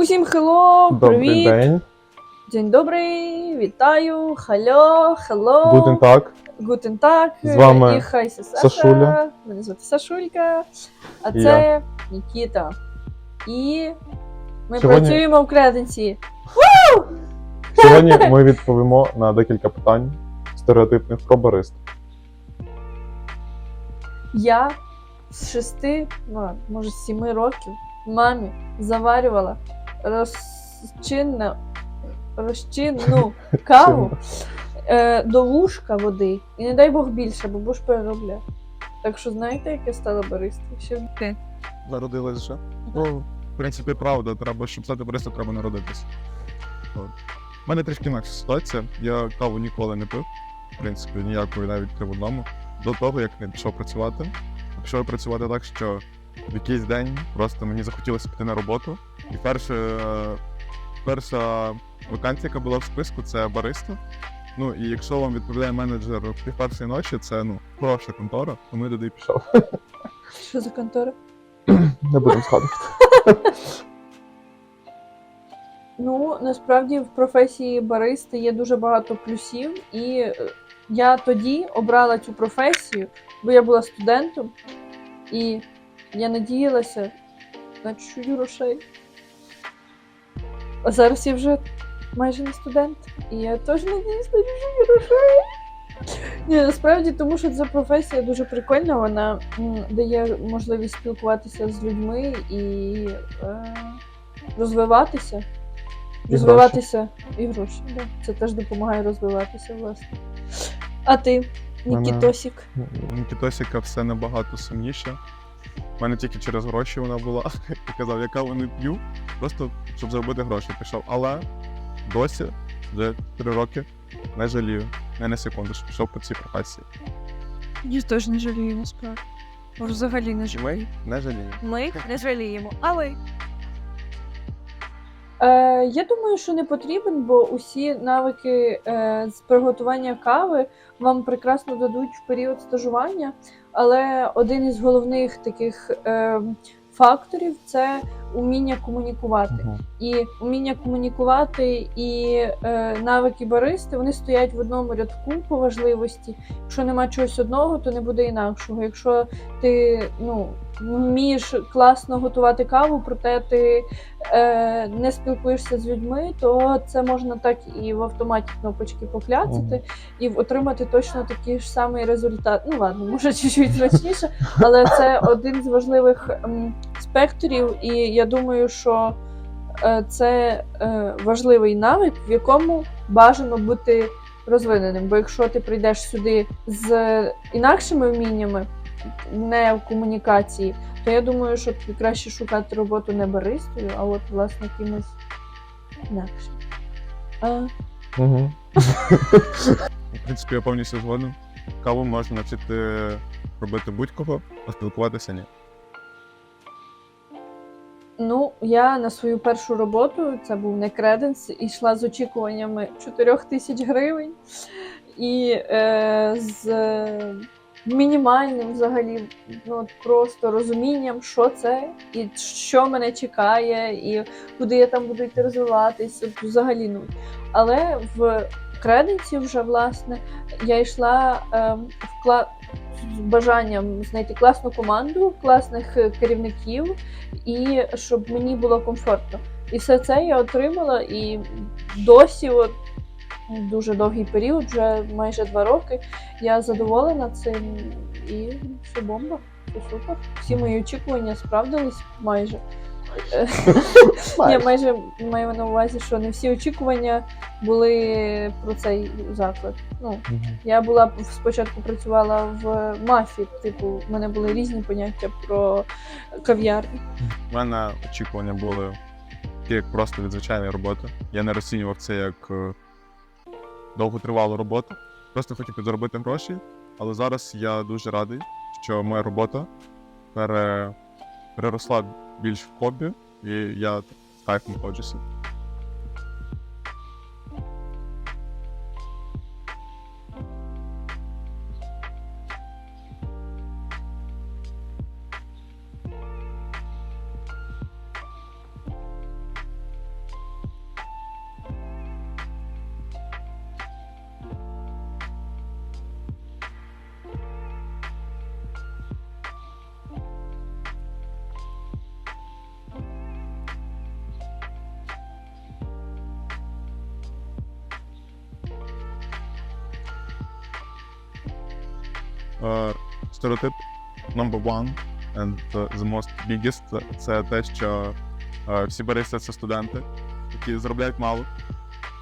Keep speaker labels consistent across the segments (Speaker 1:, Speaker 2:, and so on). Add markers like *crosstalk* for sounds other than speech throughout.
Speaker 1: Усім хелло,
Speaker 2: Добрий
Speaker 1: привіт!
Speaker 2: день.
Speaker 1: День добрий, вітаю, хальо, хелло,
Speaker 2: Гутен так.
Speaker 1: гутен так,
Speaker 2: З вами
Speaker 1: і хай Саша.
Speaker 2: Сашуля.
Speaker 1: Мене звати Сашулька, а
Speaker 2: І
Speaker 1: це Нікіта. І ми
Speaker 2: Сьогодні-
Speaker 1: працюємо в креденсі.
Speaker 2: Сьогодні ми відповімо на декілька питань стереотипних про барист.
Speaker 1: Я з шести, ну, може, з сіми років мамі заварювала розчинну, розчинну каву е, до вушка води. І не дай Бог більше, бо будеш переробляти. Так що знаєте, як я стала баристою? Ще ти.
Speaker 3: Народилась вже. Ну, в принципі, правда, треба, щоб стати баристом, треба народитись. От. У мене трішки інакша ситуація. Я каву ніколи не пив, в принципі, ніякої навіть не. До того, як не пішов працювати. Пішов працювати так, що в якийсь день просто мені захотілося піти на роботу. І перша, перша вакансія, яка була в списку, це бариста. Ну і якщо вам відповідає менеджер в пів першої ночі, це ну хороша контора, то ми туди й пішов. *laughs*
Speaker 1: Що за контора?
Speaker 2: Не будемо згадувати. *laughs*
Speaker 1: Ну, насправді в професії баристи є дуже багато плюсів, і е, я тоді обрала цю професію, бо я була студентом, і я надіялася на чуть грошей. А зараз я вже майже не студент, і я теж надіюсь на чуть грошей. Ні, насправді, тому що ця професія дуже прикольна, вона дає можливість спілкуватися з людьми і е, розвиватися.
Speaker 2: І
Speaker 1: розвиватися і гроші. Да. Це теж допомагає розвиватися, власне. А ти, Нікітосік?
Speaker 3: У Нікітосіка все набагато сумніше. У мене тільки через гроші вона була. *laughs* Я казав, я каву не п'ю, просто щоб заробити гроші пішов. Але досі вже три роки не жалію. Не на секунду, що пішов по цій професії.
Speaker 4: Я теж не жалію насправді. Взагалі не жалію.
Speaker 3: Ми не жаліємо.
Speaker 4: Ми не жаліємо, але
Speaker 1: Е, я думаю, що не потрібен, бо усі навики е, з приготування кави вам прекрасно дадуть в період стажування. Але один із головних таких е, факторів це уміння комунікувати.
Speaker 2: Мгм.
Speaker 1: І уміння комунікувати і е, навики баристи вони стоять в одному рядку по важливості. Якщо нема чогось одного, то не буде інакшого. Якщо ти ну, вмієш класно готувати каву, проте ти не спілкуєшся з людьми, то це можна так і в автоматі кнопочки покляцати і в- отримати точно такий ж самий результат. Ну ладно, може *laughs* чуть-чуть зручніше, але це один з важливих спектрів, і я думаю, що е, це е, важливий навик, в якому бажано бути розвиненим. Бо якщо ти прийдеш сюди з інакшими вміннями, не в комунікації, то я думаю, що краще шукати роботу не баристою, а от власне кимось інакшим. А,
Speaker 2: Мгм.
Speaker 3: В принципі, я повністю згоден. Каву можна навчити робити будь-кого, а спілкуватися ні.
Speaker 1: Ну, я на свою першу роботу, це був не креденс, йшла з очікуваннями 4 тисяч гривень і е, з мінімальним взагалі ну, просто розумінням, що це, і що мене чекає, і куди я там буду йти розвиватись, взагалі ну. Але в креденсі вже власне я йшла е, в кла... з бажанням знайти класну команду, класних керівників і щоб мені було комфортно. І все це я отримала, і досі, от дуже довгий період, вже майже два роки, я задоволена цим і все бомба, все супер. Всі мої очікування справдились майже. Ні, майже маю на увазі, що не всі очікування були про цей заклад. Ну, я була спочатку працювала в мафі, типу, в мене були різні поняття про кав'ярні.
Speaker 3: У мене очікування були як просто від звичайної роботи. Я не розцінював це як е, довготривалу роботу. Просто хотів підзаробити гроші. Але зараз я дуже радий, що моя робота переросла більш в хобі, і я кайфом ходжуся. Е, стереотип number one and the most biggest – це те, що е, всі баристи це студенти, які заробляють мало,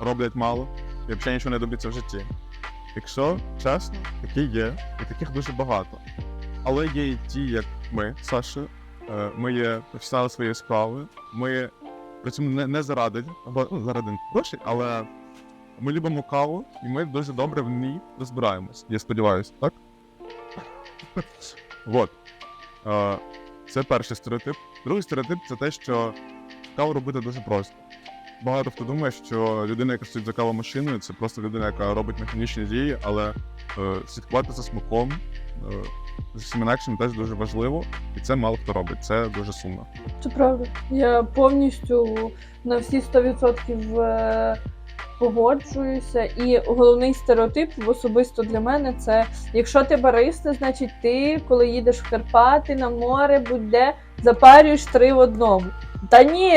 Speaker 3: роблять мало і взагалі нічого не добиться в житті. Якщо чесно, такі є, і таких дуже багато. Але є і ті, як ми, Саша. Е, Ми є професіонали своєї справи. Ми працюємо не, не заради, ну, заради грошей, але ми любимо каву, і ми дуже добре в ній розбираємось. Я сподіваюся, так? *laughs* Вот. Е, Це перший стереотип. Другий стереотип це те, що каву робити дуже просто. Багато хто думає, що людина, яка стоїть за кавомашиною, це просто людина, яка робить механічні дії, але е, слідкувати за смаком, е, з всім інакшим теж дуже важливо, і це мало хто робить. Це дуже сумно.
Speaker 1: Це правда. Я повністю на всі 100% е, погоджуюся. І головний стереотип особисто для мене це якщо ти бариста, значить ти, коли їдеш в Карпати на море, будь-де запарюєш три в одному. Та ні,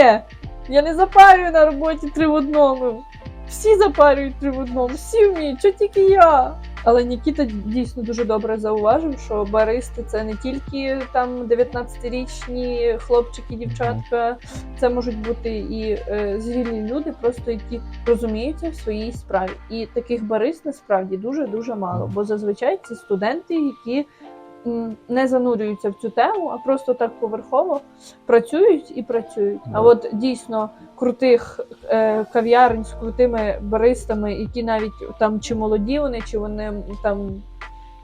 Speaker 1: я не запарюю на роботі три в одному. Всі запарюють три в одному, всі вміють, що тільки я. Але Нікіта дійсно дуже добре зауважив, що баристи це не тільки там 19-річні хлопчики, дівчатка, це можуть бути і е, зрілі люди, просто які розуміються в своїй справі. І таких барист насправді дуже дуже мало, бо зазвичай це студенти, які не занурюються в цю тему, а просто так поверхово працюють і працюють. А от дійсно крутих е, кав'ярень з крутими баристами, які навіть там чи молоді вони, чи вони там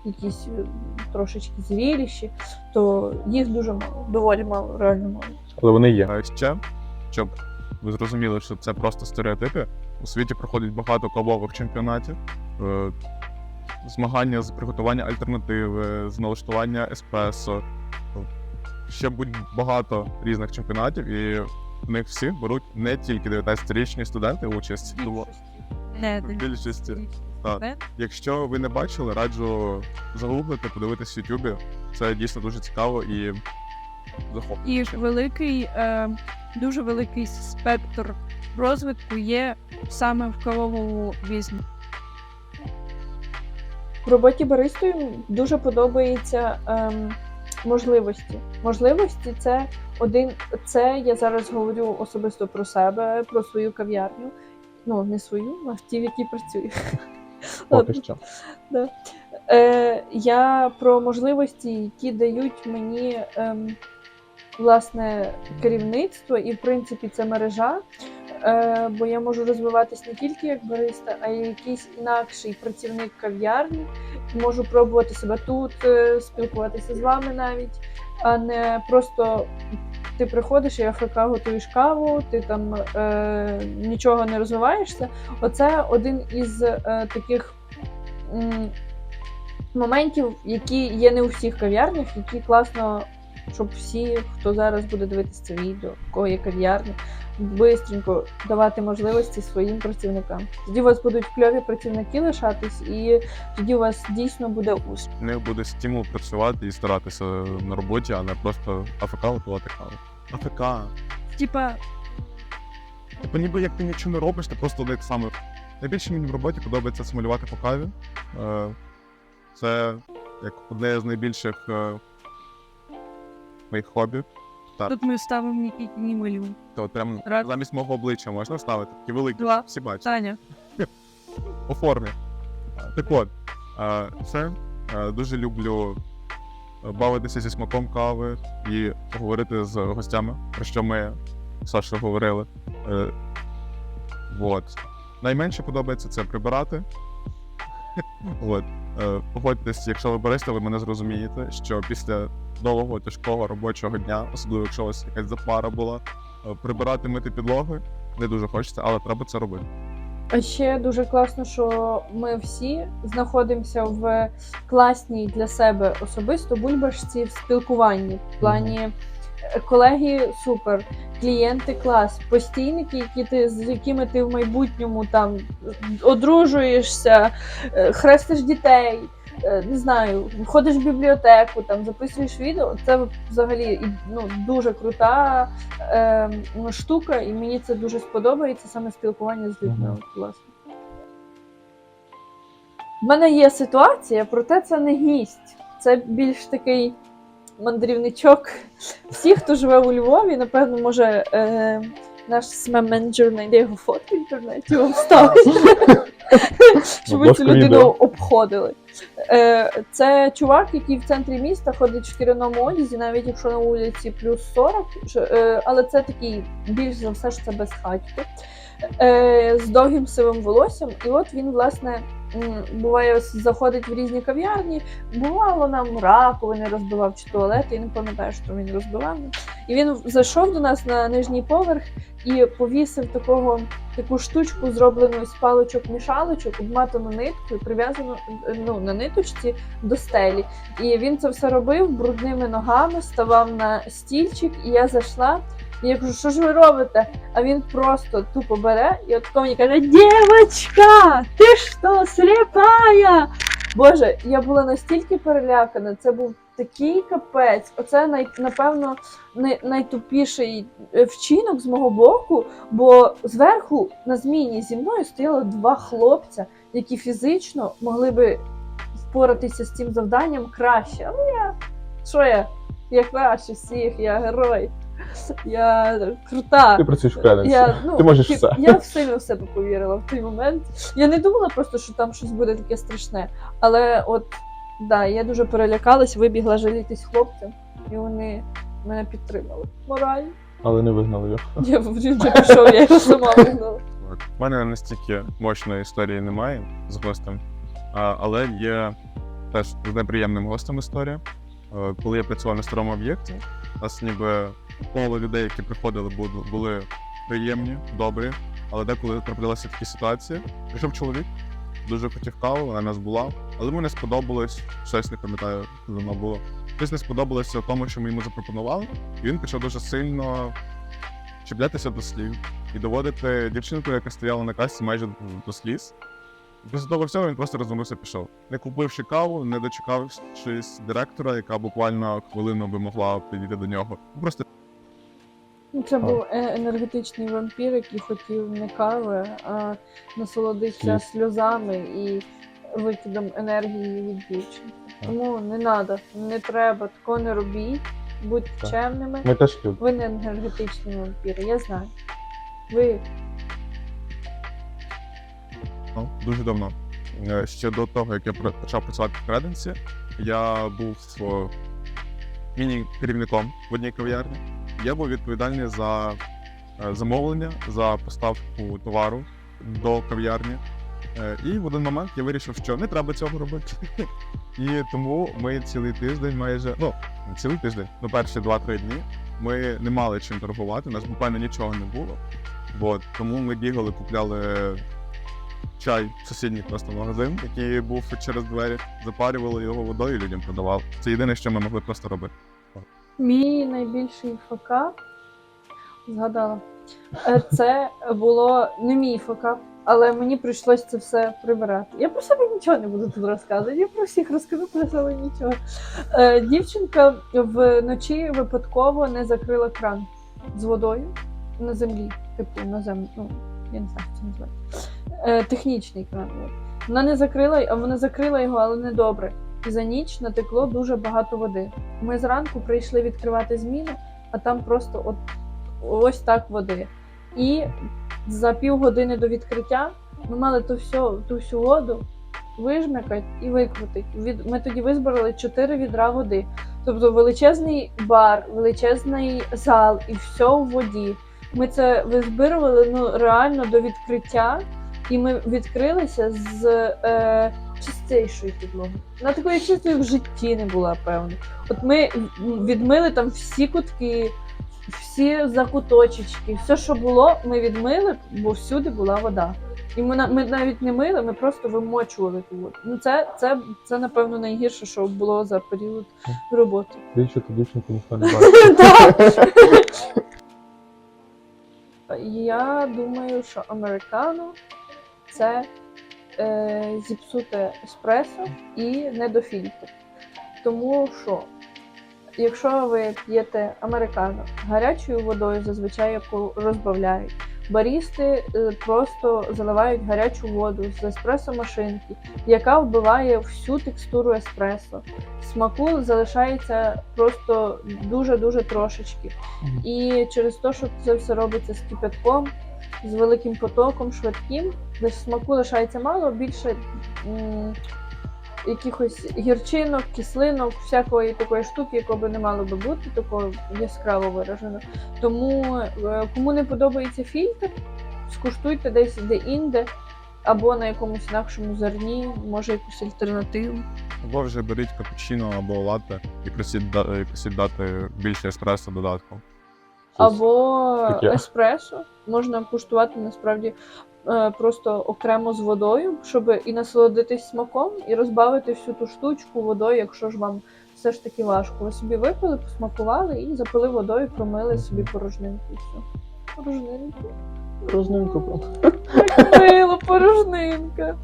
Speaker 1: якісь е, трошечки зріліші, то їх дуже мало, доволі мало, реально мало.
Speaker 2: Але вони є.
Speaker 3: А ще, щоб ви зрозуміли, що це просто стереотипи, у світі проходить багато кавових чемпіонатів. Змагання з приготування альтернативи, з налаштування еспресо. Ще будь багато різних чемпіонатів, і в них всі беруть не тільки 19-річні студенти участь. Тому
Speaker 4: Не,
Speaker 3: в більшості. Так. Якщо ви не бачили, раджу загуглити, подивитись в Ютубі. Це дійсно дуже цікаво і
Speaker 4: І великий, е, дуже великий спектр розвитку є саме в кавовому бізнесі.
Speaker 1: В роботі баристою дуже подобається ем, можливості. Можливості це один. Це я зараз говорю особисто про себе, про свою кав'ярню. Ну, не свою, а ті, в якій працюю.
Speaker 2: Поки що.
Speaker 1: Е, я про можливості, які дають мені ем, власне керівництво, і в принципі це мережа. Е, бо я можу розвиватись не тільки як бариста, а й якийсь інакший працівник кав'ярні. Можу пробувати себе тут, е, спілкуватися з вами навіть, а не просто ти приходиш і АФК готуєш каву, ти там е, нічого не розвиваєшся. Оце один із е, таких м, моментів, які є не у всіх кав'ярнях, які класно, щоб всі, хто зараз буде дивитися це відео, у кого є кав'ярня, бистренько давати можливості своїм працівникам. Тоді у вас будуть кльові працівники лишатись, і тоді у вас дійсно буде успіх.
Speaker 3: В них буде стимул працювати і старатися на роботі, а не просто АФК готувати каву. АФК.
Speaker 4: Типа,
Speaker 3: Типу, ніби як ти нічого не робиш, ти просто як саме. Найбільше мені в роботі подобається смалювати по каві. Е, Це як одне з найбільших е, моїх хобі. Так.
Speaker 4: тут ми ставимо Нікітіні малюнки.
Speaker 3: То прям
Speaker 4: Рад.
Speaker 3: замість мого обличчя можна вставити такі великі,
Speaker 4: Два.
Speaker 3: всі бачать.
Speaker 4: Таня, *laughs*
Speaker 3: по формі. Так от, е, це е, дуже люблю е, бавитися зі смаком кави і говорити з гостями, про що ми з Сашою говорили. Е, Вот. Найменше подобається це прибирати. *laughs* От. Е, Погодьтесь, якщо ви бариста, ви мене зрозумієте, що після довгого тяжкого робочого дня, особливо якщо у вас якась запара була, е, прибирати мити підлоги не дуже хочеться, але треба це робити.
Speaker 1: А ще дуже класно, що ми всі знаходимося в класній для себе особисто бульбашці в спілкуванні. В плані колеги супер, клієнти клас, постійники, які ти з якими ти в майбутньому там одружуєшся, е, хрестиш дітей. е, Не знаю, ходиш в бібліотеку, там записуєш відео. Це взагалі ну, дуже крута е, штука, і мені це дуже сподобається саме спілкування з людьми.
Speaker 2: Мгм.
Speaker 1: От, власне. В мене є ситуація, проте це не гість. це більш такий мандрівничок. Всі, хто живе у Львові, напевно, може е, наш смем-менеджер знайде його фотки в інтернеті, вам *laughs* ставить, щоб ви цю людину обходили. Е, це чувак, який в центрі міста ходить в шкіряному одязі, навіть якщо на вулиці плюс 40, е, але це такий більш за все ж це без хатьки, е, з довгим сивим волоссям. І от він, власне, буває, заходить в різні кав'ярні. Бувало нам раковини розбивав чи туалети, я не пам'ятаю, що він розбивав. І він зайшов до нас на нижній поверх і повісив такого таку штучку, зроблену з паличок-мішалочок, обматану ниткою, прив'язану ну, на ниточці до стелі. І він це все робив брудними ногами, ставав на стільчик, і я зайшла. І я кажу, що ж ви робите? А він просто тупо бере і от мені каже: Дівочка, ти що, сліпая? Боже, я була настільки перелякана, це був такий капець. Оце най, напевно най, найтупіший е, вчинок з мого боку, бо зверху на зміні зі мною стояло два хлопця, які фізично могли би впоратися з цим завданням краще. Але я що я? Я краще всіх, я герой. Я крута.
Speaker 2: Ти працюєш в.
Speaker 1: Я, ну,
Speaker 2: Ти можеш все.
Speaker 1: Я сильно в себе повірила в той момент. Я не думала просто, що там щось буде таке страшне. Але от да, я дуже перелякалась, вибігла жалітись хлопцям, і вони мене підтримали. Морально.
Speaker 2: Але не вигнали його.
Speaker 1: Я вже пішов, я його сама вигнала.
Speaker 3: У мене настільки мощної історії немає з гостем, але є теж з неприємним гостем історія. Е, Коли я працював на старому об'єкті, нас ніби коло людей, які приходили, були, приємні, добрі, але деколи траплялися такі ситуації. Прийшов чоловік, дуже хотів каву, вона в нас була, але йому не сподобалось, щось не пам'ятаю, що давно було. Щось не сподобалося тому, що ми йому запропонували, і він почав дуже сильно чіплятися до слів і доводити дівчинку, яка стояла на касі майже до сліз. Після того всього він просто розвернувся пішов. Не купивши каву, не дочекавшись директора, яка буквально хвилину би могла підійти до нього. Просто
Speaker 1: Ну, Це був е- енергетичний вампір, який хотів не кави, а насолодитися сльозами і викидом енергії від дівчинки.
Speaker 2: Так.
Speaker 1: Тому не треба, не треба, такого не робіть, будьте
Speaker 2: Так.
Speaker 1: чемними.
Speaker 2: Ми теж.
Speaker 1: Ви не енергетичні вампіри, я знаю. Ви
Speaker 3: ну, дуже давно. Е, Ще до того, як я почав працювати в креденсі, я був міні-керівником в одній кав'ярні. Я був відповідальний за е, замовлення, за поставку товару до кав'ярні. Е, І в один момент я вирішив, що не треба цього робити. *laughs* І тому ми цілий тиждень майже, ну, цілий тиждень, ну перші 2-3 дні ми не мали чим торгувати, у нас буквально нічого не було. От, тому ми бігали, купляли чай в сусідній просто магазин, який був через двері, запарювали його водою і людям продавали. Це єдине, що ми могли просто робити.
Speaker 1: Мій найбільший факап, згадала, е, це було не мій факап, але мені прийшлось це все прибирати. Я про себе нічого не буду тут розказувати, я про всіх розкажу про себе нічого. Е, Дівчинка вночі випадково не закрила кран з водою на землі, типу на землі, ну я не знаю, як це називається. Е, Технічний кран. Вона не закрила, вона закрила його, але не добре. І за ніч натекло дуже багато води. Ми зранку прийшли відкривати зміну, а там просто от ось так води. І за півгодини до відкриття ми мали ту всю, ту всю воду вижмякати і викрутити. Ми тоді визбирали 4 відра води. Тобто величезний бар, величезний зал і все у воді. Ми це визбирували ну, реально до відкриття, і ми відкрилися з е, чистейшої підлоги. На такої чистої в житті не була, певно. От ми відмили там всі кутки, всі закуточечки, все, що було, ми відмили, бо всюди була вода. І ми, ми навіть не мили, ми просто вимочували ту воду. Ну це, це, це напевно найгірше, що було за період роботи.
Speaker 2: Більше ту дівчинку ніхто не бачить. *laughs*
Speaker 1: Я думаю, що американо це е, зіпсуте еспресо і недофільтр. Тому що, якщо ви п'єте американо гарячою водою, зазвичай яку розбавляють, барісти е, просто заливають гарячу воду з еспресо-машинки, яка вбиває всю текстуру еспресо. Смаку залишається просто дуже-дуже трошечки. І через те, що це все робиться з кипятком, з великим потоком, швидким, де смаку лишається мало, більше м, якихось гірчинок, кислинок, всякої такої штуки, якого не мало би бути, такого яскраво виражено. Тому е, кому не подобається фільтр, скуштуйте десь де-інде. Або на якомусь інакшому зерні, може якусь альтернативу.
Speaker 3: Або вже беріть капучино або латте і просіть, більше еспресо додатком.
Speaker 1: Або
Speaker 2: таке.
Speaker 1: еспресо можна куштувати насправді е, просто окремо з водою, щоб і насолодитись смаком, і розбавити всю ту штучку водою, якщо ж вам все ж таки важко. Ви собі випили, посмакували і запили водою, промили собі порожнинку. І все. Порожнинку. Так мило, порожнинка.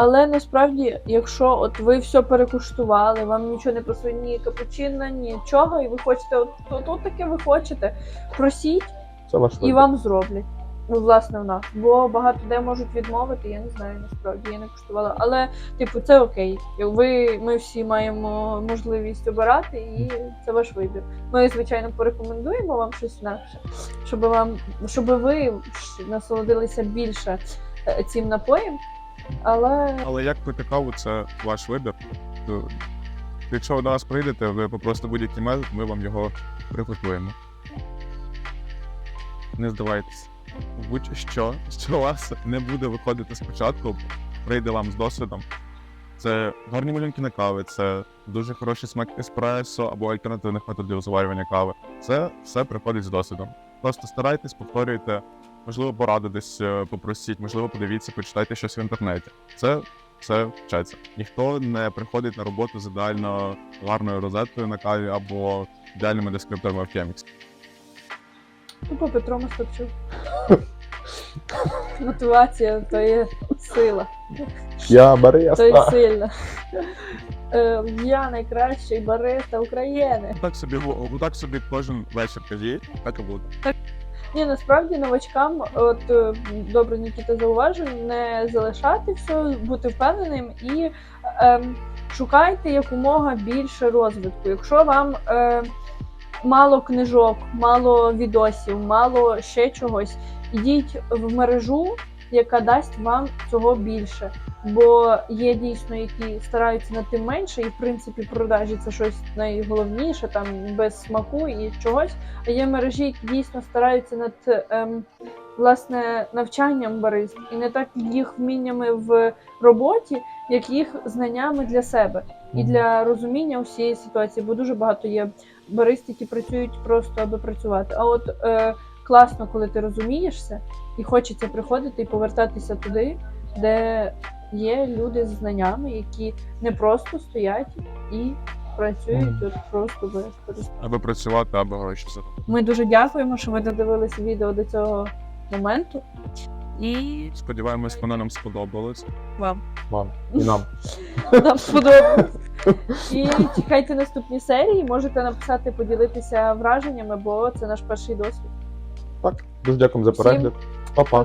Speaker 1: Але насправді, якщо от ви все перекуштували, вам нічого не пасує, ні капучино, нічого, і ви хочете, от, от, от таке ви хочете, просіть,
Speaker 2: Це ваш
Speaker 1: і
Speaker 2: вибір.
Speaker 1: вам зроблять. Ну, власне, в нас. Бо багато де можуть відмовити, я не знаю насправді, я не куштувала. Але, типу, це окей. Ви, ми всі маємо можливість обирати, і це ваш вибір. Ми, звичайно, порекомендуємо вам щось інакше, щоб вам, щоб ви насолодилися більше е, цим напоєм. Але
Speaker 3: Але як пити каву, це ваш вибір. Якщо ви до нас прийдете, ви попросите будь-який мел, ми вам його приготуємо. Не здавайтесь. Будь-що, що у вас не буде виходити спочатку, прийде вам з досвідом. Це гарні малюнки на кави, це дуже хороший смак еспресо або альтернативних методів заварювання кави. Це все приходить з досвідом. Просто старайтесь, повторюйте, можливо, пораду десь е, попросіть, можливо, подивіться, почитайте щось в інтернеті. Це все вчаться. Ніхто не приходить на роботу з ідеально гарною розеткою на каві або ідеальними дескрипторами в Chemex.
Speaker 1: тупо Петро Мостовчук. Мотивація то є сила.
Speaker 2: Я
Speaker 1: То є сильна. Е, Я найкращий бариста України.
Speaker 3: Так собі так собі кожен вечір кажіть, так і буде.
Speaker 1: Ні, насправді новачкам, от е, добре Нікіта зауважив, не залишати все, бути впевненим і ем, шукайте якомога більше розвитку. Якщо вам е, мало книжок, мало відосів, мало ще чогось, ідіть в мережу, яка дасть вам цього більше. Бо є дійсно, які стараються над тим менше, і в принципі продажі це щось найголовніше, там без смаку і чогось. А є мережі, які дійсно стараються над ем, власне навчанням барист, і не так їх вміннями в роботі, як їх знаннями для себе і для розуміння усієї ситуації. Бо дуже багато є барист, які працюють просто аби працювати. А от е, класно, коли ти розумієшся, і хочеться приходити і повертатися туди, де є люди з знаннями, які не просто стоять і працюють от просто без.
Speaker 3: Аби працювати, аби гроші заробити.
Speaker 1: Ми дуже дякуємо, що ви додивилися відео до цього моменту.
Speaker 4: І
Speaker 3: Сподіваємось, воно нам сподобалось.
Speaker 4: вам.
Speaker 2: Вам і нам. *laughs*
Speaker 1: Нам сподобалось. І чекайте наступні серії. Можете написати, поділитися враженнями, бо це наш перший досвід.
Speaker 2: Так, дуже дякуємо за перегляд. Па-па.